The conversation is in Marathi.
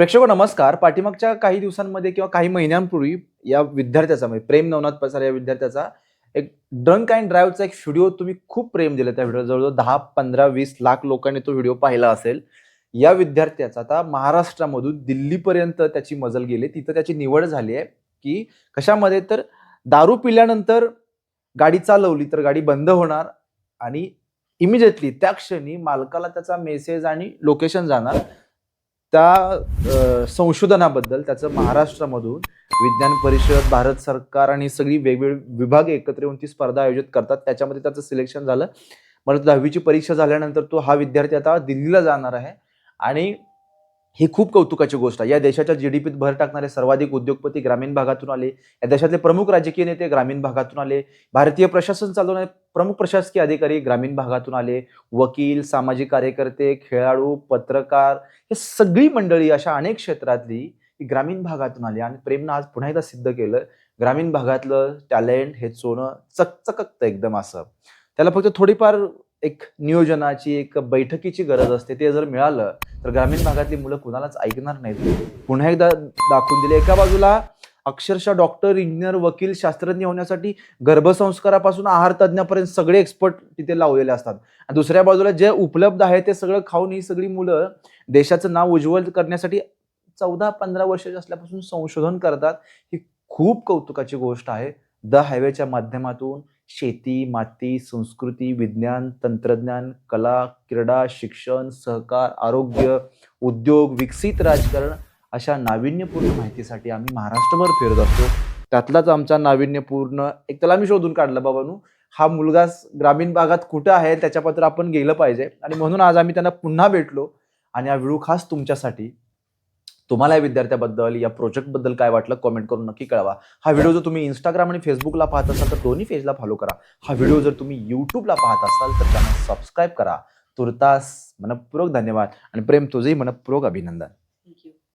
प्रेक्षक नमस्कार. पाठीमागच्या काही दिवसांमध्ये किंवा काही महिन्यांपूर्वी या विद्यार्थ्याचा म्हणजे प्रेम नवनाथ पसार या विद्यार्थ्याचा एक ड्रंक अँड ड्राईव्हचा एक व्हिडिओ तुम्ही खूप प्रेम दिलं त्या व्हिडिओ जवळजवळ दहा पंधरा वीस लाख लोकांनी तो व्हिडिओ पाहिला असेल. या विद्यार्थ्याचा आता महाराष्ट्रामधून दिल्लीपर्यंत त्याची मजल गेली. तिथं त्याची निवड झाली आहे की कशामध्ये? तर दारू पिल्यानंतर गाडी चालवली तर गाडी बंद होणार आणि इमिजिएटली त्या क्षणी मालकाला त्याचा मेसेज आणि लोकेशन जाणार. त्या संशोधनाबद्दल त्याचं महाराष्ट्रामधून विज्ञान परिषद भारत सरकार आणि सगळी वेगवेगळी विभाग एकत्र येऊन ती स्पर्धा आयोजित करतात. त्याच्यामध्ये त्याचं सिलेक्शन झालं. मला दहावीची परीक्षा झाल्यानंतर तो हा विद्यार्थी आता दिल्लीला जाणार आहे. आणि ही खूप कौतुकाची गोष्ट आहे. या देशाच्या जी डी पीत भर टाकणारे सर्वाधिक उद्योगपती ग्रामीण भागातून आले. या देशातले प्रमुख राजकीय नेते ग्रामीण भागातून आले. भारतीय प्रशासन चालवणारे प्रमुख प्रशासकीय अधिकारी ग्रामीण भागातून आले. वकील सामाजिक कार्यकर्ते खेळाडू पत्रकार हे सगळी मंडळी अशा अनेक क्षेत्रातली ही ग्रामीण भागातून आली आणि प्रेमनं आज पुन्हा एकदा सिद्ध केलं. ग्रामीण भागातलं टॅलेंट हे चोनं चकचकतं एकदम असं. त्याला फक्त थोडीफार एक नियोजनाची एक बैठकीची गरज असते ते जर मिळालं तर ग्रामीण भागातली मुलं कुणालाच ऐकणार नाहीत. पुन्हा एकदा दाखवून दिले एका बाजूला अक्षरशः डॉक्टर इंजिनियर वकील शास्त्रज्ञ होण्यासाठी गर्भसंस्कारापासून आहार तज्ज्ञापर्यंत सगळे एक्सपर्ट तिथे लावलेले असतात. आणि दुसऱ्या बाजूला जे उपलब्ध आहे ते सगळं खाऊन ही सगळी मुलं देशाचं नाव उज्ज्वल करण्यासाठी चौदा पंधरा वर्षाची असल्यापासून संशोधन करतात ही खूप कौतुकाची गोष्ट आहे. द हायवेच्या माध्यमातून शेती माती संस्कृती विज्ञान तंत्रज्ञान कला क्रीडा शिक्षण सहकार आरोग्य उद्योग विकसित राजकारण अशा नाविन्यपूर्ण माहितीसाठी आम्ही महाराष्ट्रभर फिरत असतो. त्यातलाच आमचा नाविन्यपूर्ण एक त्याला आम्ही शोधून काढलं बाबानू हा मुलगा ग्रामीण भागात कुठं आहे त्याच्यापत्र आपण गेलं पाहिजे. आणि म्हणून आज आम्ही त्यांना पुन्हा भेटलो. आणि हा व्हिडिओ खास तुमच्यासाठी तुम्हाला या विद्यार्थ्याबद्दल या प्रोजेक्टबद्दल काय वाटलं कमेंट करून नक्की कळवा. हा व्हिडिओ जर तुम्ही इंस्टाग्राम आणि फेसबुकला पाहत असाल तर दोन्ही पेजला फॉलो करा. हा व्हिडिओ जर तुम्ही युट्यूबला पाहत असाल तर त्यांना सबस्क्राईब करा. तुर्तास मनपूर्वक धन्यवाद आणि प्रेम तुझंही मनपूर्वक अभिनंदन.